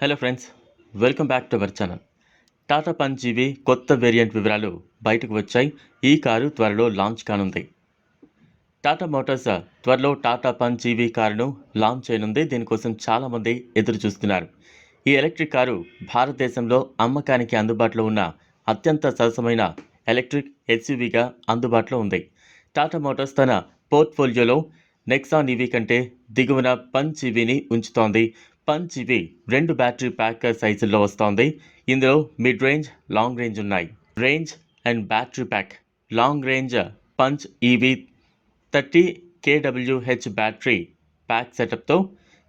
Hello friends welcome back to our channel Tata Punch కొత్త variant వివరాలు బయటకు వచ్చాయి. ఈ కారు త్వరలో లాంచ్ కానుంది. టాటా మోటార్స్ uh, త్వరలో టాటా పంచ్ కారును లాంచ్ చేయనుంది. దీనికోసం చాలామంది ఎదురు చూస్తున్నారు ఈ ఎలక్ట్రిక్ కారు భారతదేశంలో అమ్మకానికి అందుబాటులో ఉన్న అత్యంత సరసమైన ఎలక్ట్రిక్ ఎస్యూవీగా అందుబాటులో ఉంది. టాటా మోటార్స్ తన పోర్ట్ఫోలియోలో నెక్సాన్ ఈవీ కంటే దిగువన పంచ్ ఈవీని ఉంచుతోంది. పంచ్ ఇది రెండు బ్యాటరీ ప్యాక్ సైజుల్లో వస్తోంది. ఇందులో మిడ్ రేంజ్ లాంగ్ రేంజ్ ఉన్నాయి. Range and battery pack. Long range Punch EV thirty KWH battery pack సెటప్తో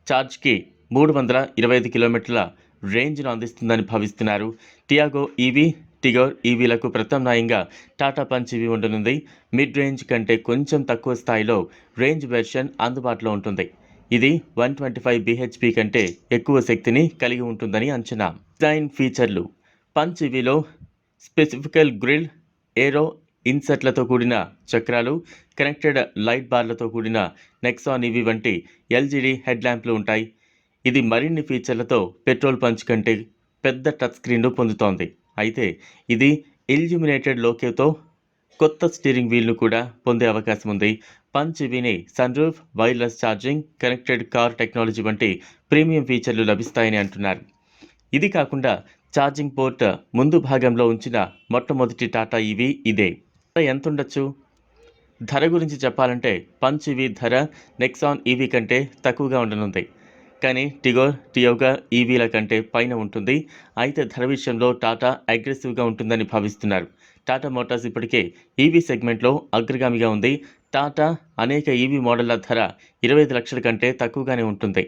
ఛార్జ్కి మూడు వందల ఇరవై ఐదు కిలోమీటర్ల రేంజ్ను అందిస్తుందని భావిస్తున్నారు. టియాగో ఈవీ టిగోర్ ఈవీలకు ప్రత్యామ్నాయంగా టాటా పంచ్ ఇవి ఉండనుంది. మిడ్ రేంజ్ కంటే కొంచెం తక్కువ స్థాయిలో రేంజ్ వెర్షన్ అందుబాటులో ఉంటుంది. ఇది వన్ ట్వంటీ ఫైవ్ బీహెచ్పి కంటే ఎక్కువ శక్తిని కలిగి ఉంటుందని అంచనా. డిజైన్ ఫీచర్లు. పంచ్ ఇవిలో స్పెసిఫికల్ గ్రిల్ ఏరో ఇన్సెట్లతో కూడిన చక్రాలు కనెక్టెడ్ లైట్ బార్లతో కూడిన నెక్సాన్ ఇవి వంటి ఎల్జీడీ హెడ్ ల్యాంప్లు ఉంటాయి. ఇది మరిన్ని ఫీచర్లతో పెట్రోల్ పంచ్ కంటే పెద్ద టచ్ స్క్రీన్ను పొందుతోంది. అయితే ఇది ఇల్యూమినేటెడ్ లోకేతో కొత్త స్టీరింగ్ వీల్ను కూడా పొందే అవకాశం ఉంది Punch ఈవీని sunroof wireless charging connected car technology వంటి ప్రీమియం ఫీచర్లు లభిస్తాయని అంటున్నారు. ఇది కాకుండా ఛార్జింగ్ పోర్ట్ ముందు భాగంలో ఉంచిన మొట్టమొదటి టాటా ఈవీ ఇదే. ఎంత ఉండొచ్చు ధర గురించి చెప్పాలంటే పంచ్ ఈవీ ధర నెక్సాన్ ఈవీ కంటే తక్కువగా ఉండనుంది. కానీ టిగోర్ టియోగా ఈవీల కంటే పైన ఉంటుంది. అయితే ధర విషయంలో టాటా అగ్రెసివ్గా ఉంటుందని భావిస్తున్నారు. టాటా మోటార్స్ ఇప్పటికే ఈవీ సెగ్మెంట్లో అగ్రగామిగా ఉంది. టాటా అనేక ఈవీ మోడళ్ళ ధర ఇరవై ఐదు లక్షల కంటే తక్కువగానే ఉంటుంది.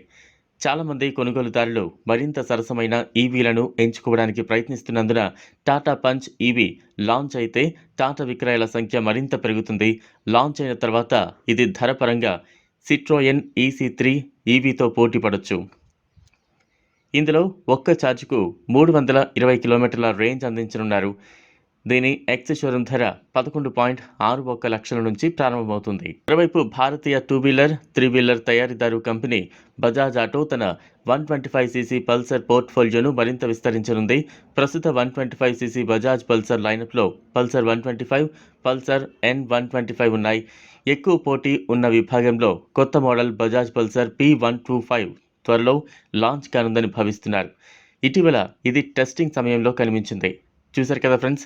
చాలామంది కొనుగోలుదారులు మరింత సరసమైన ఈవీలను ఎంచుకోవడానికి ప్రయత్నిస్తున్నందున టాటా పంచ్ ఈవీ లాంచ్ అయితే టాటా విక్రయాల సంఖ్య మరింత పెరుగుతుంది. లాంచ్ అయిన తర్వాత ఇది ధర పరంగా సిట్రోయన్ ఈసీ త్రీ ఈవీతో పోటీ పడవచ్చు ఇందులో ఒక్క ఛార్జ్కు మూడు వందల ఇరవై కిలోమీటర్ల రేంజ్ అందించనున్నారు. దీని ఎక్స్ షోరూమ్ ధర పదకొండు పాయింట్ ఆరు ఒక్క లక్షల నుంచి ప్రారంభమవుతుంది. మరోవైపు భారతీయ టూ వీలర్ త్రీ వీలర్ తయారీదారు కంపెనీ బజాజ్ ఆటో తన one twenty five CC Pulsar పోర్ట్ఫోలియోను మరింత విస్తరించనుంది. ప్రస్తుత one twenty five CC Bajaj Pulsar లైనప్లో Pulsar one twenty five Pulsar N one twenty five ఉన్నాయి. ఎక్కువ పోటీ ఉన్న విభాగంలో కొత్త model Bajaj Pulsar P one two five త్వరలో లాంచ్ కానుందని భావిస్తున్నారు. ఇటీవల ఇది టెస్టింగ్ సమయంలో కనిపించింది. చూశారు కదా ఫ్రెండ్స్?